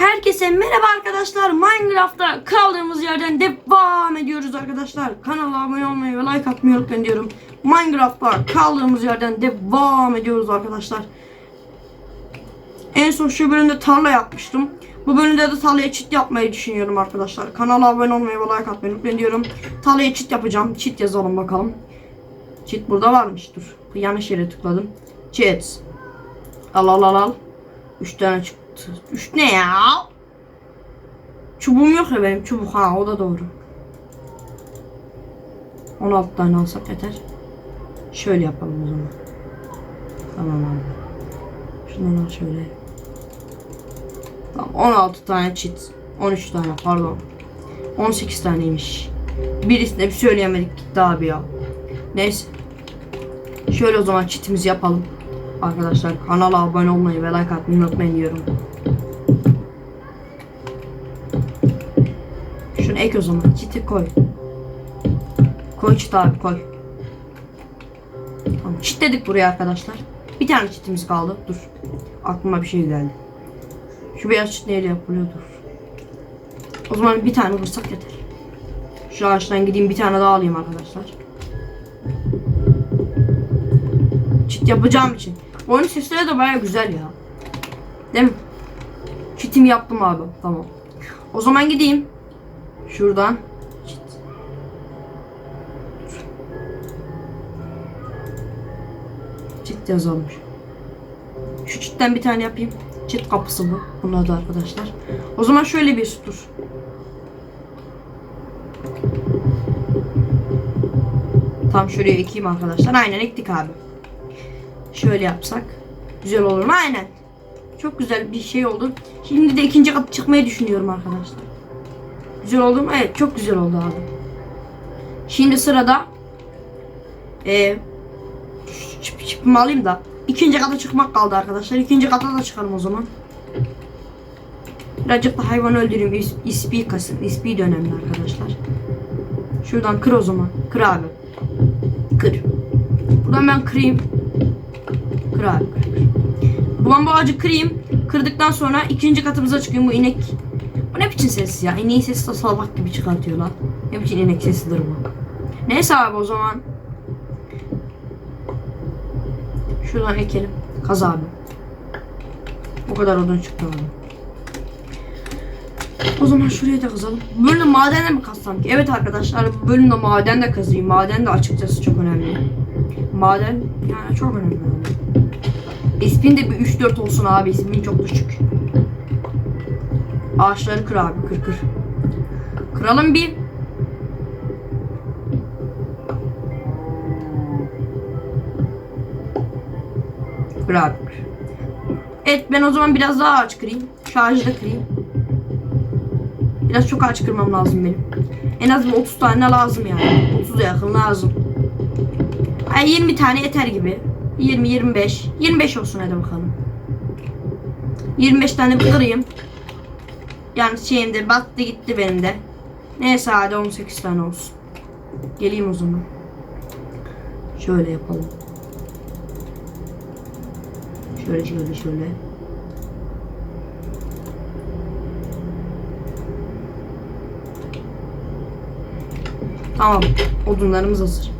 Herkese merhaba arkadaşlar. Minecraft'ta kaldığımız yerden devam ediyoruz arkadaşlar. Kanala abone olmayı ve like atmayı unutmayın diyorum. Minecraft'ta kaldığımız yerden devam ediyoruz arkadaşlar. En son şu bölümde tarla yapmıştım. Bu bölümde de tarlaya çit yapmayı düşünüyorum arkadaşlar. Kanala abone olmayı ve like atmayı unutmayın diyorum. Tarlaya çit yapacağım. Çit yazalım bakalım. Çit burada varmış. Dur. Yanlış yere tıkladım. Çit. Al al al al. 3 tane çıktı. 3 ne ya? Çubuğum yok ya benim çubuk ha o da doğru. 16 tane alsak yeter. Şöyle yapalım o zaman. Tamam abi. Şundan al şöyle. Tamam 16 tane çit. 13 tane pardon. 18 taneymiş. Birisine bir söyleyemedik gitti abi ya. Neyse. Şöyle o zaman çitimizi yapalım. Arkadaşlar kanala abone olmayı ve like atmayı unutmayın diyorum. Ek o zaman. Çiti koy. Koy çit abi koy. Tamam çit dedik buraya arkadaşlar. Bir tane çitimiz kaldı. Dur. Aklıma bir şey geldi. Şu beyaz çit neyle yapılıyor dur. O zaman bir tane vursak yeter. Şu ağaçtan gideyim bir tane daha alayım arkadaşlar. Çit yapacağım için. Oyun sesleri de baya güzel ya. Değil mi? Çitimi yaptım abi. Tamam. O zaman gideyim. Şuradan. Çit. Yazalım. Şu çitten bir tane yapayım. Çit kapısı bu. Bunlar da arkadaşlar. O zaman şöyle bir dur. Tam şuraya ekeyim arkadaşlar. Aynen ektik abi. Şöyle yapsak. Güzel olur mu? Aynen. Çok güzel bir şey oldu. Şimdi de ikinci kat çıkmayı düşünüyorum arkadaşlar. Güzel oldu mu? Evet çok güzel oldu abi. Şimdi sırada e, çip, çipimi alayım da ikinci kata çıkmak kaldı arkadaşlar. İkinci kata da çıkarım o zaman. Birazcık da hayvan öldüreyim. İs, ispi kasın. İspi de önemli arkadaşlar. Şuradan kır o zaman. Kır abi. Kır. Buradan ben kırayım. Kır abi kır. kır. Bu bambu ağacı kırayım. Kırdıktan sonra ikinci katımıza çıkayım bu inek. Ne biçim ses ya? İneğin sesi de salak gibi çıkartıyor lan. Ne biçim inek sesidir bu? Neyse abi o zaman. Şuradan ekelim. Kaz abi. Bu kadar odun çıktı abi. O zaman şuraya da kazalım. Bölümde madenle mi kazsam ki? Evet arkadaşlar bölümde maden de kazayım. Maden de açıkçası çok önemli. Maden yani çok önemli. İsmin de bir 3-4 olsun abi. İsmin çok düşük. Ağaçları kır abi. Kır kır. Kıralım bir. Kır abi kır. Evet ben o zaman biraz daha ağaç kırayım. Ağacı da kırayım. Biraz çok ağaç kırmam lazım benim. En az bir 30 tane lazım yani. 30'a yakın lazım. Ay 20 tane yeter gibi. 20 25. 25 olsun hadi bakalım. 25 tane kırayım. Yani şeyimde battı gitti benim. Neyse hadi 18 tane olsun. Geleyim o zaman. Şöyle yapalım. Şöyle şöyle şöyle. Tamam. Odunlarımız hazır.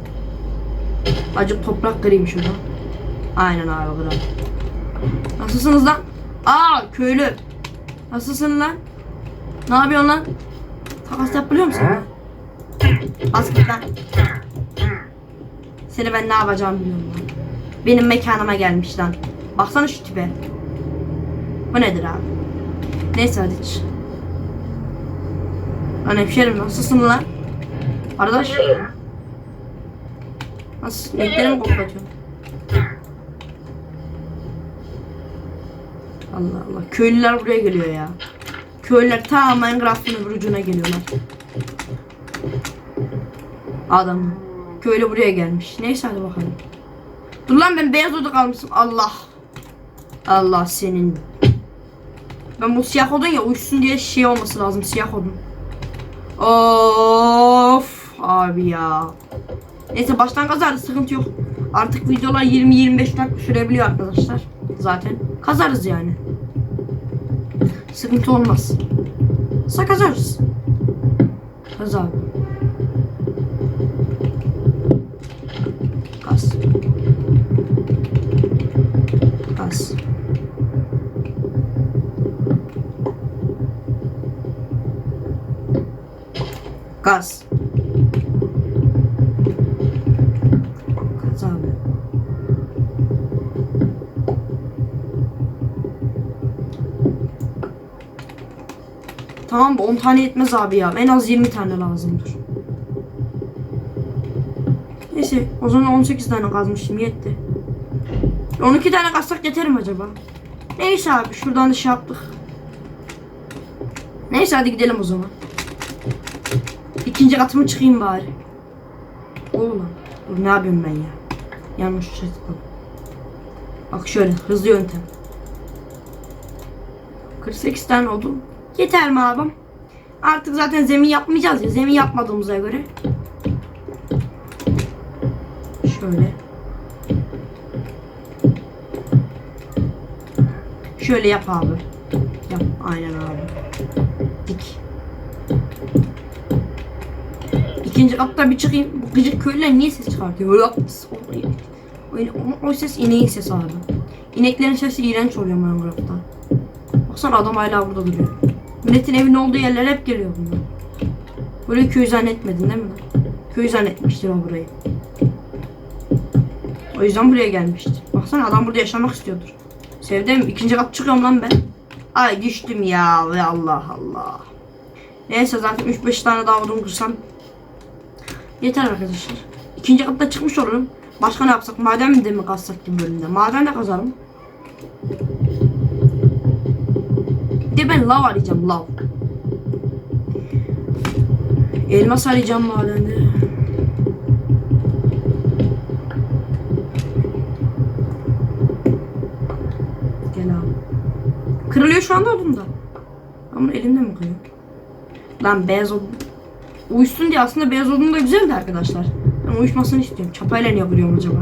Acık toprak kırayım şuradan. Aynen abi kıralım. Nasılsınız lan? Aa köylü. Nasılsın lan? Ne yapıyorsun lan? Takas yapabiliyor musun? Az git lan. Seni ben ne yapacağım biliyorum lan. Benim mekanıma gelmiş lan. Baksana şu tipe. Bu nedir abi? Neyse hadi. çık. Lan hemşerim nasılsın lan? Arkadaş. Nasıl? Netleri mi koklatıyorum? Allah Allah. Köylüler buraya geliyor ya. Köylüler ta Minecraft'ın öbür ucuna geliyorlar. Adam. Köylü buraya gelmiş. Neyse hadi bakalım. Dur lan ben beyaz oda kalmışım. Allah. Allah senin. Ben bu siyah odun ya uçsun diye şey olması lazım siyah odun. Of abi ya. Neyse baştan kazarız sıkıntı yok. Artık videolar 20-25 dakika sürebiliyor arkadaşlar. Zaten kazarız yani. Sıkıntı olmaz. Sakazarız. Kaz abi. Kaz. Kaz. Gaz. Tamam bu 10 tane yetmez abi ya. En az 20 tane lazımdır. Neyse o zaman 18 tane kazmışım yetti. 12 tane kazsak yeter mi acaba? Neyse abi şuradan da şey yaptık. Neyse hadi gidelim o zaman. İkinci katımı çıkayım bari. Oğlum dur ne yapıyorum ben ya? Yanlış şey tıkladım. Bak şöyle hızlı yöntem. 48 tane oldu. Yeter mi abim? Artık zaten zemin yapmayacağız ya. Zemin yapmadığımıza göre. Şöyle. Şöyle yap abi. Yap. Aynen abi. Dik. İkinci katta bir çıkayım. Bu gıcık köylüler niye ses çıkartıyor? Yapmış. O, o, o ses ineğin sesi abi. İneklerin sesi iğrenç oluyor Minecraft'ta. Baksana adam hala burada duruyor. Milletin evinin olduğu yerler hep geliyor bunlar. Böyle köy zannetmedin değil mi? Köy zannetmiştir o burayı. O yüzden buraya gelmiştir. Baksana adam burada yaşamak istiyordur. Sevdim. ikinci kat çıkıyorum lan ben. Ay düştüm ya. Ve Allah Allah. Neyse zaten 3-5 tane daha odun kırsam Yeter arkadaşlar. İkinci katta çıkmış olurum. Başka ne yapsak? Maden mi de mi kazsak ki bölümde? Maden de kazarım. De ben lav arayacağım lav. Elmas arayacağım madende. Gel abi. Kırılıyor şu anda odun da. Ama elimde mi kırıyor? Lan beyaz odun. Uyuşsun diye aslında beyaz odun da güzeldi arkadaşlar. Ben uyuşmasını istiyorum. Çapayla niye kırıyorum acaba?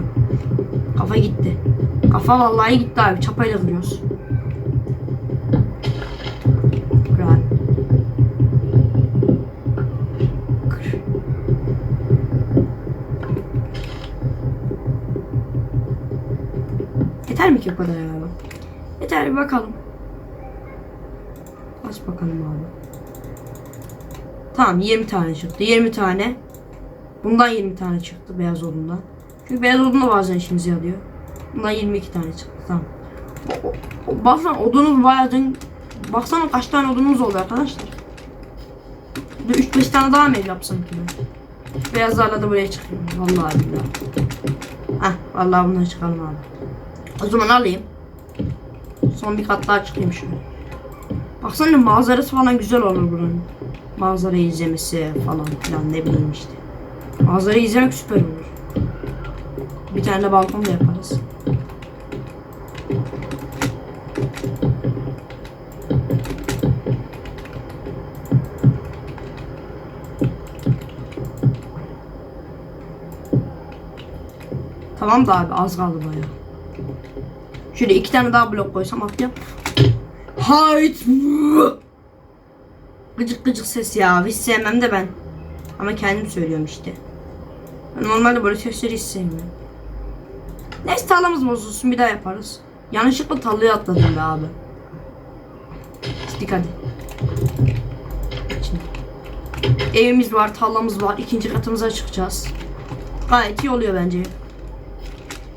Kafa gitti. Kafa vallahi gitti abi. Çapayla kırıyoruz. Yeter mi ki bu kadar ya? Yeter bakalım. Aç bakalım abi. Tamam 20 tane çıktı. 20 tane. Bundan 20 tane çıktı beyaz odundan. Çünkü beyaz odun da bazen işimize yarıyor. Bundan 22 tane çıktı. Tamam. O, o, o, baksana odunuz bayağı. Baksana kaç tane odunumuz oldu arkadaşlar. Bir 3-5 tane daha mı yapsam ki ben? Beyazlarla da buraya çıkıyorum. Vallahi billahi. Heh vallahi bunları çıkalım abi. O zaman alayım. Son bir kat daha çıkayım şöyle. Baksana manzarası falan güzel olur buranın. Manzara izlemesi falan filan ne bileyim işte. Manzara izlemek süper olur. Bir tane de balkon da yaparız. Tamam da abi az kaldı bayağı. Şöyle iki tane daha blok koysam atlayalım. Hayt. Gıcık gıcık ses ya. Hiç sevmem de ben. Ama kendim söylüyorum işte. Normalde böyle sesleri hiç sevmiyorum. Neyse tarlamız bozulsun bir daha yaparız. Yanlışlıkla tarlaya atladım be abi. Dikkat. Şimdi. Evimiz var, tarlamız var. İkinci katımıza çıkacağız. Gayet iyi oluyor bence.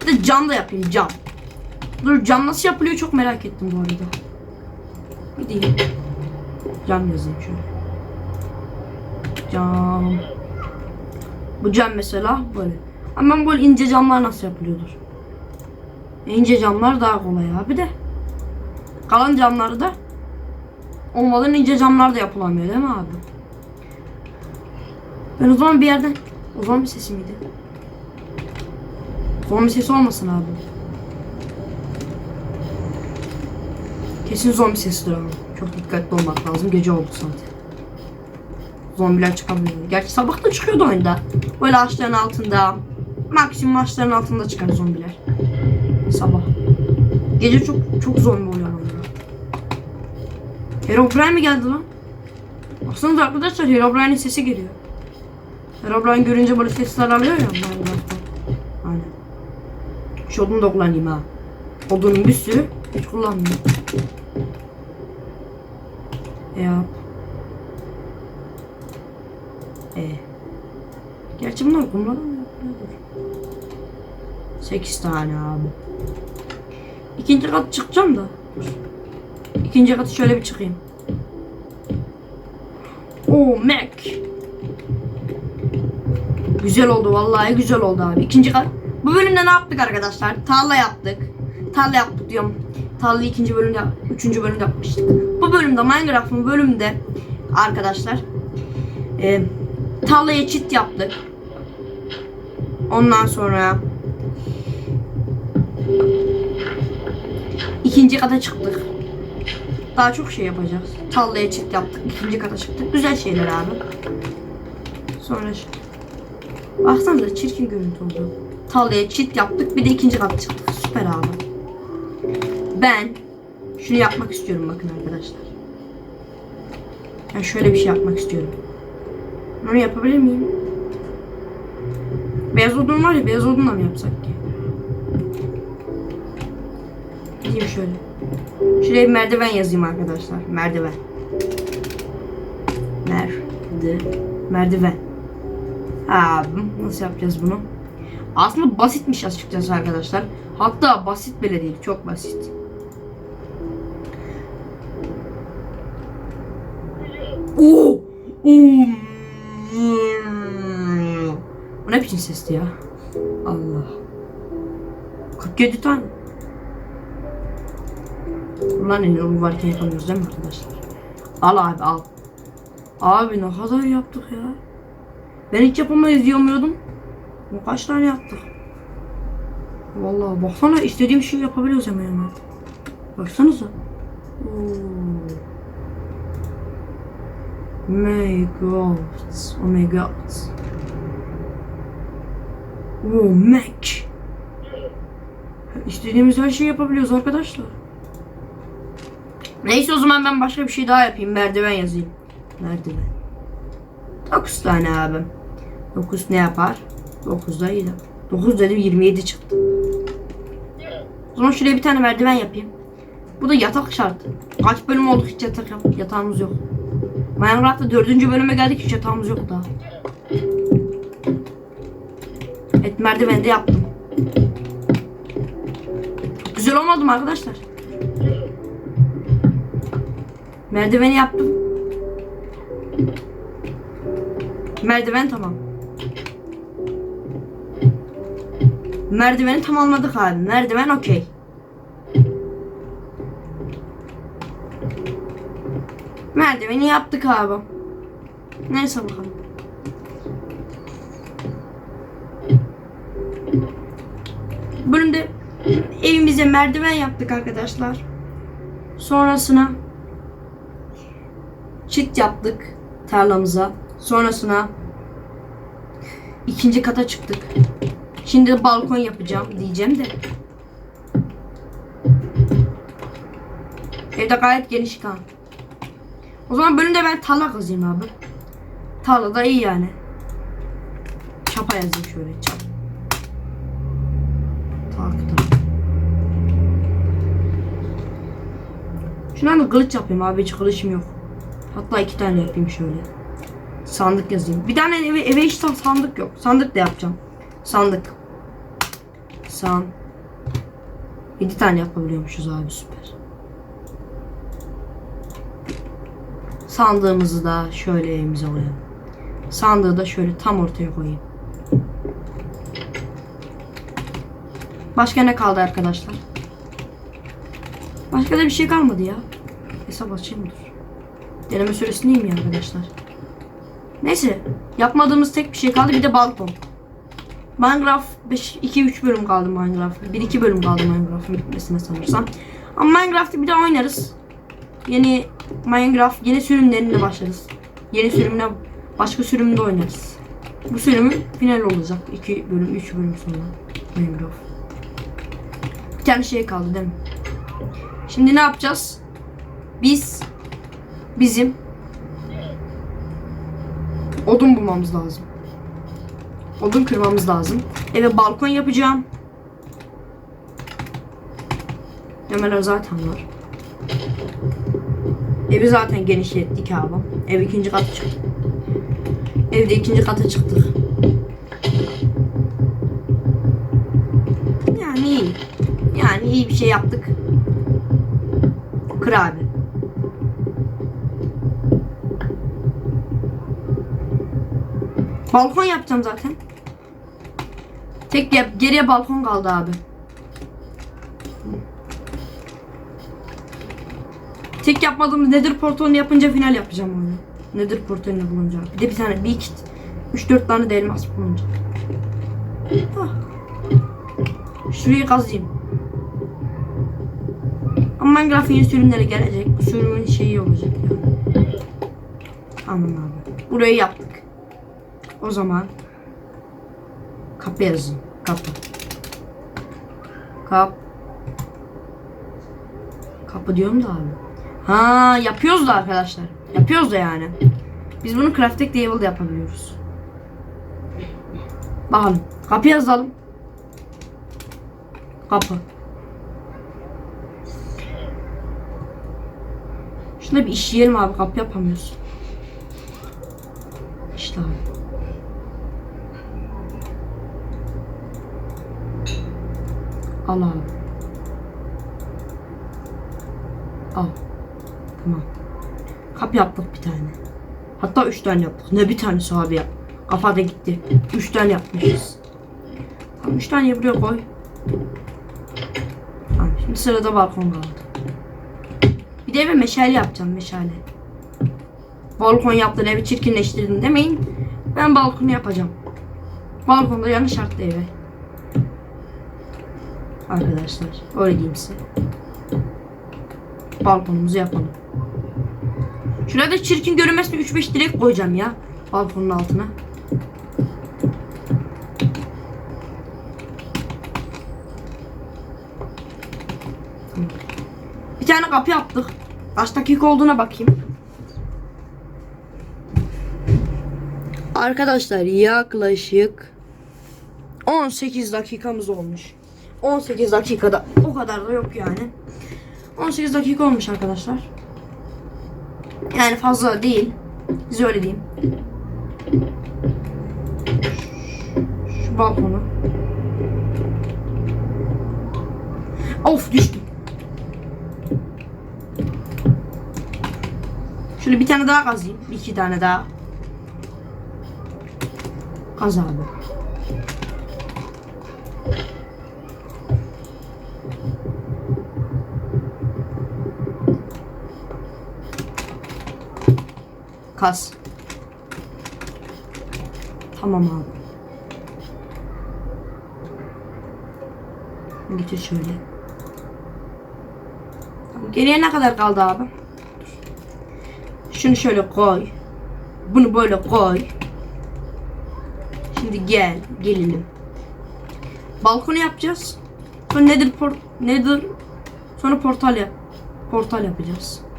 Bir de cam da yapayım cam. Dur cam nasıl yapılıyor çok merak ettim bu arada. Bir değil. Cam yazayım şöyle. Cam. Bu cam mesela böyle. Ama böyle ince camlar nasıl yapılıyordur? İnce camlar daha kolay abi de. Kalan camları da olmadan ince camlar da yapılamıyor değil mi abi? Ben o zaman bir yerden... O zaman bir sesi miydi? O zaman bir sesi olmasın abi. Kesin zombi sesidir ama. Çok dikkatli olmak lazım. Gece oldu zaten. Zombiler çıkabiliyor. Gerçi sabah da çıkıyordu oyunda. Böyle ağaçların altında. Maksimum ağaçların altında çıkar zombiler. Sabah. Gece çok çok zombi oluyor oyunda. Herobrine mi geldi lan? Baksanıza arkadaşlar Herobrine'in sesi geliyor. Herobrine görünce böyle sesler alıyor ya. Aynen. Şu odunu da kullanayım ha. Odunun bir sürü hiç kullanmıyorum. Yap. E. Gerçi bunlar kumlara mı yapıyordur? 8 tane abi. İkinci kat çıkacağım da. İkinci katı şöyle bir çıkayım. Oo Mac. Güzel oldu vallahi güzel oldu abi. İkinci kat. Bu bölümde ne yaptık arkadaşlar? Tarla yaptık. Tarla yaptık diyorum. Tarla ikinci bölümde, üçüncü bölümde yapmıştık. Bu bölümde Minecraft'ın bölümünde arkadaşlar e, tarlaya çit yaptık. Ondan sonra ikinci kata çıktık. Daha çok şey yapacağız. Tarlaya çit yaptık. ikinci kata çıktık. Güzel şeyler abi. Sonra şu. Baksanıza çirkin görüntü oldu. Tarlaya çit yaptık. Bir de ikinci kata çıktık. Süper abi. Ben şunu yapmak istiyorum bakın arkadaşlar. Ben şöyle bir şey yapmak istiyorum. Bunu yapabilir miyim? Beyaz odun var ya beyaz odunla mı yapsak ki? Gideyim şöyle. Şuraya bir merdiven yazayım arkadaşlar. Merdiven. Merdi. Merdiven. Ha, nasıl yapacağız bunu? Aslında basitmiş açıkçası arkadaşlar. Hatta basit bile değil. Çok basit. Oo! Oo! Bu ne biçim sesti ya? Allah. 47 tane. Ulan en onu varken yapamıyoruz değil mi arkadaşlar? Al abi al. Abi ne kadar yaptık ya. Ben hiç yapamayız diyemiyordum. Kaç tane yaptık? Vallahi baksana istediğim şeyi yapabiliyoruz hemen hemen. Baksanıza. Oo. My god. Oh my god. Oh Mac. İstediğimiz her şeyi yapabiliyoruz arkadaşlar. Neyse o zaman ben başka bir şey daha yapayım. Merdiven yazayım. Merdiven. 9 tane abi. 9 ne yapar? 9 da iyi. 9 dedim 27 çıktı. O zaman şuraya bir tane merdiven yapayım. Bu da yatak şart. Kaç bölüm olduk hiç yatak yok. Yatağımız yok. Minecraft'ta dördüncü bölüme geldik hiç yatağımız yok daha. Evet merdiveni de yaptım. Çok güzel olmadı mı arkadaşlar? Merdiveni yaptım. Merdiven tamam. Merdiveni tamamladık abi. Merdiven okey. Merdiveni yaptık abi. Neyse bakalım. Bölümde evimize merdiven yaptık arkadaşlar. Sonrasına çit yaptık tarlamıza. Sonrasına ikinci kata çıktık. Şimdi balkon yapacağım diyeceğim de. Evde gayet geniş kan. O zaman bölümde ben tarla kazayım abi. Tarla da iyi yani. Çapa yazayım şöyle çap. Taktım. Şuna da kılıç yapayım abi hiç kılıçım yok. Hatta iki tane yapayım şöyle. Sandık yazayım. Bir tane eve, eve hiç tam sandık yok. Sandık da yapacağım. Sandık. San. 7 tane yapabiliyormuşuz abi süper. Sandığımızı da şöyle evimize alayım. Sandığı da şöyle tam ortaya koyayım. Başka ne kaldı arkadaşlar? Başka da bir şey kalmadı ya. Hesap açayım dur. Deneme süresindeyim ya arkadaşlar. Neyse. Yapmadığımız tek bir şey kaldı. Bir de balkon. Minecraft 2-3 bölüm kaldı Minecraft. 1-2 bölüm kaldı Minecraft'ın bitmesine sanırsam. Ama Minecraft'ı bir daha oynarız. Yeni Minecraft yeni sürümlerine başlarız. Yeni sürümüne başka sürümde oynarız. Bu sürümün final olacak. 2 bölüm 3 bölüm sonra Minecraft. Bir tane şey kaldı değil mi? Şimdi ne yapacağız? Biz bizim odun bulmamız lazım. Odun kırmamız lazım. Eve balkon yapacağım. Demeler zaten var. Evi zaten genişlettik abi. Ev ikinci kata çıktı. Evde ikinci kata çıktık. Yani iyi. Yani iyi bir şey yaptık. Kır abi. Balkon yapacağım zaten. Tek yap, geriye balkon kaldı abi. Tek yapmadığımız nedir portalını yapınca final yapacağım onu. Nedir portalını bulunca. Bir de bir tane bir iki 3-4 tane de elmas bulunca. Ah. Şurayı kazayım. Ama yeni sürümleri gelecek. Bu sürümün şeyi olacak yani. Tamam abi. Burayı yaptık. O zaman kapı yazın. Kapı. Kap. Kapı diyorum da abi. Ha yapıyoruz da arkadaşlar. Yapıyoruz da yani. Biz bunu crafting table'da yapabiliyoruz. Bakalım. Kapı yazalım. Kapı. Şuna bir işleyelim abi. Kapı yapamıyoruz. İşte abi. Al abi. Al. Tamam. Kap yaptık bir tane. Hatta üç tane yaptık. Ne bir tanesi abi yap. Kafa da gitti. Üç tane yapmışız. Tamam üç tane buraya koy. Tamam şimdi sırada balkon kaldı. Bir de eve meşale yapacağım meşale. Balkon yaptın evi çirkinleştirdin demeyin. Ben balkonu yapacağım. Balkonda yanı şartlı eve. Arkadaşlar öyle diyeyim size. Balkonumuzu yapalım. Şuraya da çirkin görünmesine 3-5 direk koyacağım ya. Balkonun altına. Bir tane kapı yaptık. Kaç dakika olduğuna bakayım. Arkadaşlar yaklaşık 18 dakikamız olmuş. 18 dakikada o kadar da yok yani. 18 dakika olmuş arkadaşlar. Yani fazla değil. Size öyle diyeyim. Şu balkonu. Of düştüm. Şöyle bir tane daha kazayım. İki tane daha. Kaz abi. Kas. Tamam abi. Getir şöyle. Geriye ne kadar kaldı abi? Şunu şöyle koy. Bunu böyle koy. Şimdi gel, gelelim. Balkonu yapacağız. Sonra nedir por nedir? Sonra portal yap. Portal yapacağız.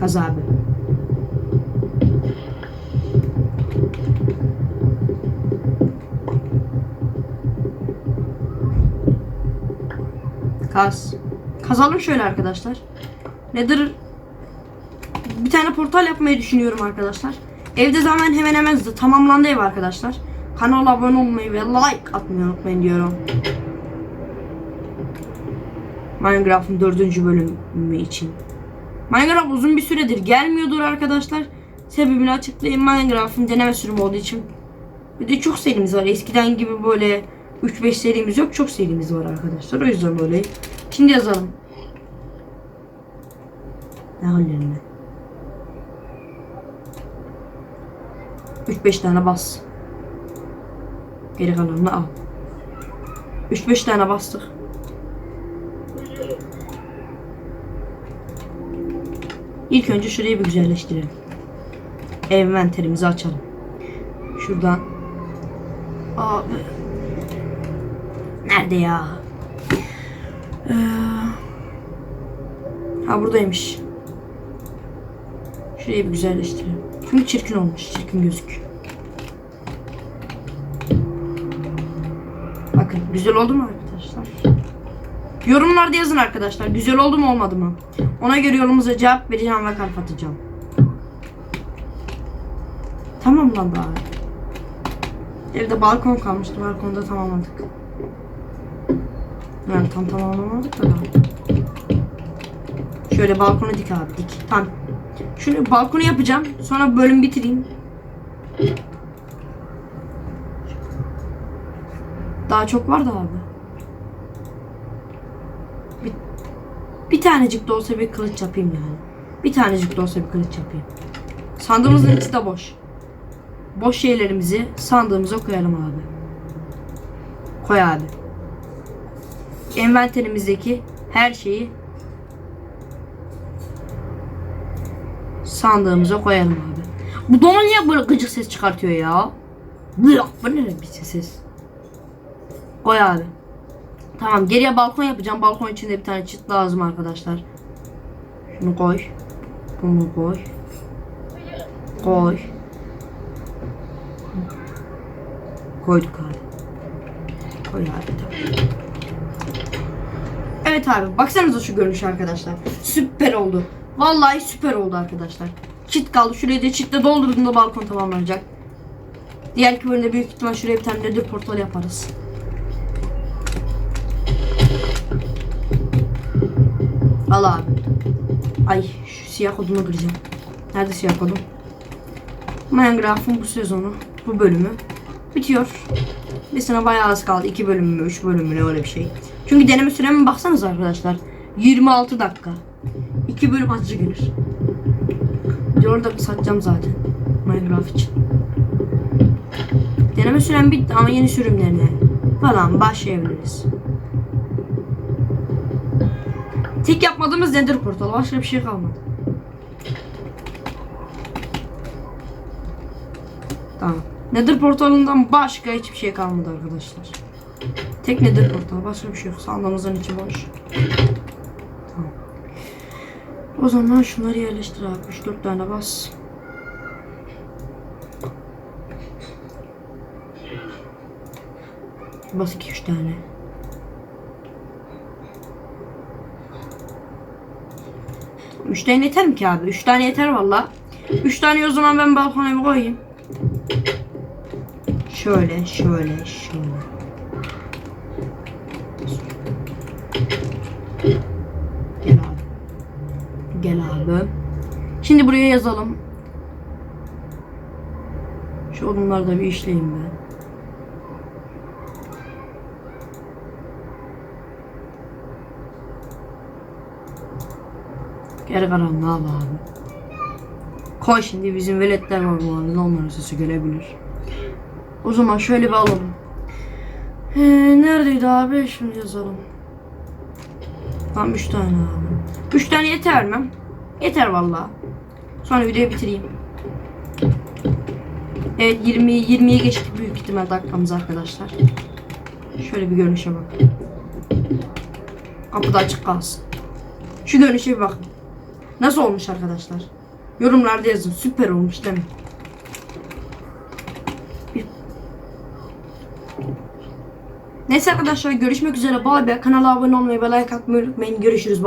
Kaz abi. Kaz. Kazalım şöyle arkadaşlar. Nedir? Bir tane portal yapmayı düşünüyorum arkadaşlar. Evde zaman hemen hemen tamamlandı ev arkadaşlar. Kanala abone olmayı ve like atmayı unutmayın diyorum. Minecraft'ın dördüncü bölümü için. Minecraft uzun bir süredir gelmiyordur arkadaşlar. Sebebini açıklayayım. Minecraft'ın deneme sürümü olduğu için. Bir de çok serimiz var. Eskiden gibi böyle 3-5 serimiz yok. Çok serimiz var arkadaşlar. O yüzden böyle. Şimdi yazalım. Ne hallerine? 3-5 tane bas. Geri kalanını al. 3-5 tane bastık. İlk önce şurayı bir güzelleştirelim. Envanterimizi açalım. Şuradan. Abi. Nerede ya? Ee, ha buradaymış. Şurayı bir güzelleştirelim. Çünkü çirkin olmuş. Çirkin gözük. Bakın güzel oldu mu arkadaşlar? Yorumlarda yazın arkadaşlar. Güzel oldu mu olmadı mı? Ona göre yorumunuza cevap vereceğim ve kalp atacağım. Tamam lan daha. Evde balkon kalmıştı. Balkonda tamamladık. Yani tam tamamlamadık da daha. Şöyle balkonu dik abi dik. Tamam. Şunu balkonu yapacağım. Sonra bölüm bitireyim. Daha çok var da abi. Bir, bir tanecik de olsa bir kılıç yapayım yani. Bir tanecik de olsa bir kılıç yapayım. Sandığımızın içi de boş. Boş şeylerimizi sandığımıza koyalım abi. Koy abi. Envanterimizdeki her şeyi sandığımıza koyalım abi. Bu doma niye böyle gıcık ses çıkartıyor ya? Bu ne bir ses? Koy abi. Tamam geriye balkon yapacağım. Balkon içinde bir tane çit lazım arkadaşlar. Şunu koy. Bunu koy. Koy. Koyduk abi. Koy abi. tamam. Evet abi baksanıza şu görünüş arkadaşlar. Süper oldu. Vallahi süper oldu arkadaşlar. Çit kaldı. Şurayı da çitle doldurduğunda balkon tamamlanacak. Diğer bölümde büyük ihtimal şuraya bir tane nedir portal yaparız. Al abi. Ay şu siyah kodunu kıracağım. Nerede siyah kodum? Minecraft'ın bu sezonu, bu bölümü bitiyor. Bir sene bayağı az kaldı. 2 bölüm mü, 3 bölüm mü ne öyle bir şey. Çünkü deneme süreme baksanız arkadaşlar. 26 dakika. 2 bölüm acı gelir. Videoları da satacağım zaten. Minecraft için. Deneme sürem bitti ama yeni sürümlerine falan başlayabiliriz. Tek yapmadığımız nedir portal? Başka bir şey kalmadı. Tamam. Nether portalından başka hiçbir şey kalmadı arkadaşlar. Tek Nether portal başka bir şey yok. Sandığımızın içi boş. Tamam. O zaman şunları yerleştir abi. 3-4 tane bas. Bas 2-3 tane. Üç tane yeter mi ki abi? Üç tane yeter valla. Üç tane o zaman ben balkona bir koyayım. Şöyle, şöyle, şöyle. Gel abi. Gel abi. Şimdi buraya yazalım. Şu odunları bir işleyeyim ben. Geri karanlığa abi. Koy şimdi bizim veletler var bu arada onların sesi gelebilir. O zaman şöyle bir alalım. Ee, neredeydi abi? Şimdi yazalım. Tamam 3 tane abi. 3 tane yeter mi? Yeter valla. Sonra videoyu bitireyim. Evet 20 20'ye geçtik büyük ihtimal dakikamız arkadaşlar. Şöyle bir görünüşe bak. Kapı da açık kalsın. Şu görünüşe bir bakın. Nasıl olmuş arkadaşlar? Yorumlarda yazın. Süper olmuş değil mi? Neyse arkadaşlar görüşmek üzere. Bay bay. Kanala abone olmayı ve like atmayı unutmayın. Görüşürüz. Bye.